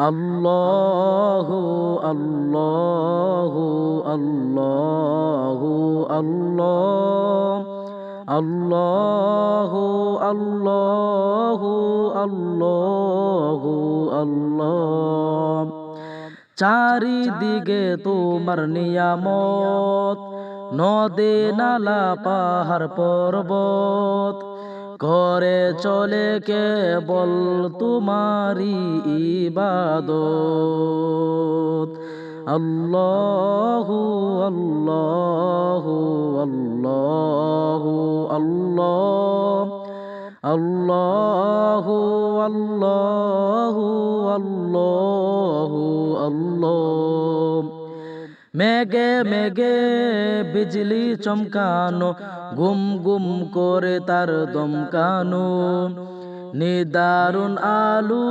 আল্লাহ আল্লাহ আল্লাহ আল্লাহ আল্লাহ আল্লাহ আল্লাহ আল্লাহ। চারিদিকে তোমার নিয়ামত, নদে, নালা, পাহাড়, পর্বত। করে চলে কেবল তোমারি ইবাদত। আল্লাহু আল্লাহু আল্লাহু আল্লাহ। আল্লাহু আল্লাহু আল্লাহু আল্লাহ। মেঘে মেঘে বিজলি চমকানো, গুম গুম করে তার দমকানো নিদারুন আলু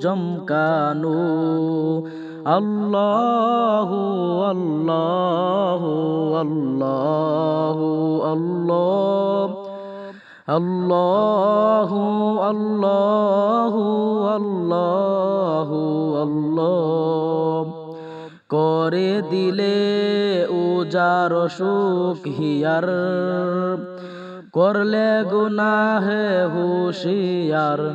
জমকানো। আল্লাহু আল্লাহু আল্লাহু আল্লাহ। আল্লাহু আল্লাহু আল্লাহু আল্লাহ। করে দিলে উজার সুখ হিয়ার। করলে গুনাহে হুশিয়ার।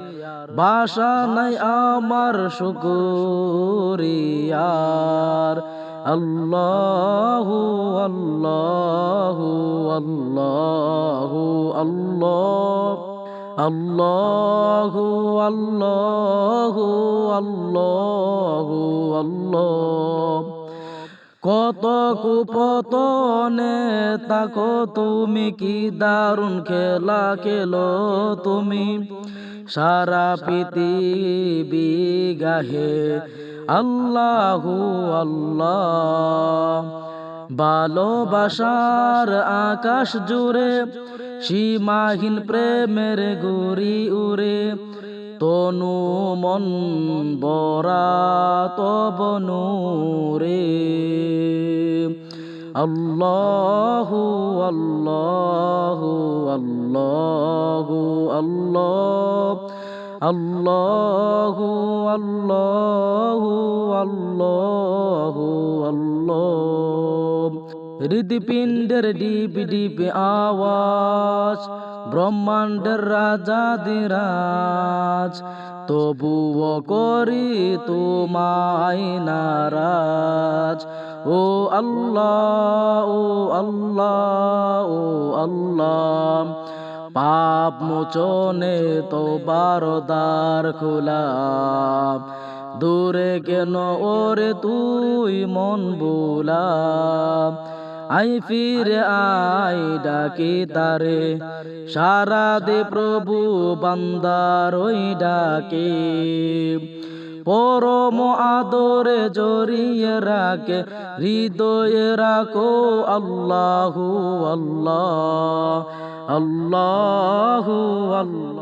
বাসা নাই আমার শুকুরিয়ার। আল্লাহু আল্লাহু আল্লাহু আল্লাহ। আল্লাহু আল্লাহু আল্লাহু আল্লাহ। কত কুপতনে তাকো তুমি কি দারুণ খেলা খেলো তুমি? সারা পৃথিবী গাহে আল্লাহু আল্লাহ। ভালোবাসার আকাশ জুড়ে সীমাহীন প্রেমের গুরি উড়ে, তনু মন বরা তবনু রে আল্লাহু আল্লাহু আল্লাহু, আল্লাহ। আল্লাহু আল্লাহু আল্লাহু, আল্লাহ। হৃদপিণ্ডের ডিপ ডিপ আওয়াজ, ব্রহ্মাণ্ডের রাজা দিরাজ তবুও করি তোমায় নারাজ। ও আল্লাহ ও আল্লাহ ও আল্লাহ, পাপ মোচনে তো বারদার খোলা। দূরে কেন ওরে তুই মন বোলা? আই ফিরে আই ডাকি তারে। সারা দে প্রভু, বান্দার ওই ডাকে। পরম আদরে জড়িয়ে রাখে, হৃদয়ে রাখো আল্লাহু আল্লাহ আল্লাহু আল্লাহ।